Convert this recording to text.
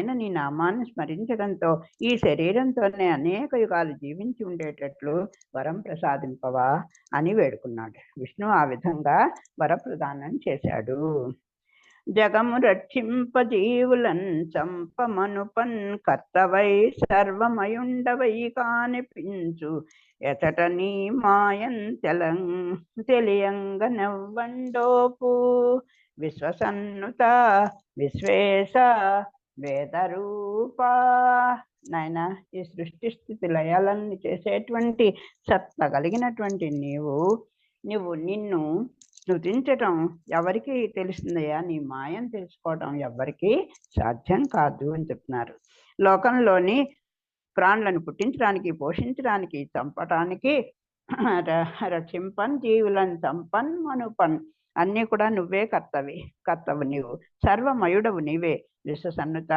ఆయన నీ నామాన్ని స్మరించడంతో ఈ శరీరంతోనే అనేక యుగాలు జీవించి ఉండేటట్లు వరం ప్రసాదింపవా అని వేడుకున్నాడు. విష్ణు ఆ విధంగా వరప్రదానం చేశాడు. జగము రక్షింప జీవులన్ చంపమనుపన్ కర్తవై సర్వమయుండవై కానిపించు. ఎతట నీ మాయం తెలం తెలియంగ నవ్వండోపు. విశ్వసన్నుత విశ్వేశ వేదరూప. నాయన ఈ సృష్టి స్థితి లయాలన్నీ చేసేటువంటి సత్త కలిగినటువంటి నీవు నువ్వు నిన్ను స్థుతించటం ఎవరికి తెలిసిందయ్యా? నీ మాయం తెలుసుకోవటం ఎవరికి సాధ్యం కాదు అని చెప్తున్నారు. లోకంలోని ప్రాణులను పుట్టించడానికి పోషించడానికి చంపటానికి ర- రక్షింపన్ జీవులను చంపన్ మనుపన్ అన్నీ కూడా నువ్వే కర్తవి కర్తవు నీవు. సర్వమయుడవు నీవే. విశ్వసన్నుత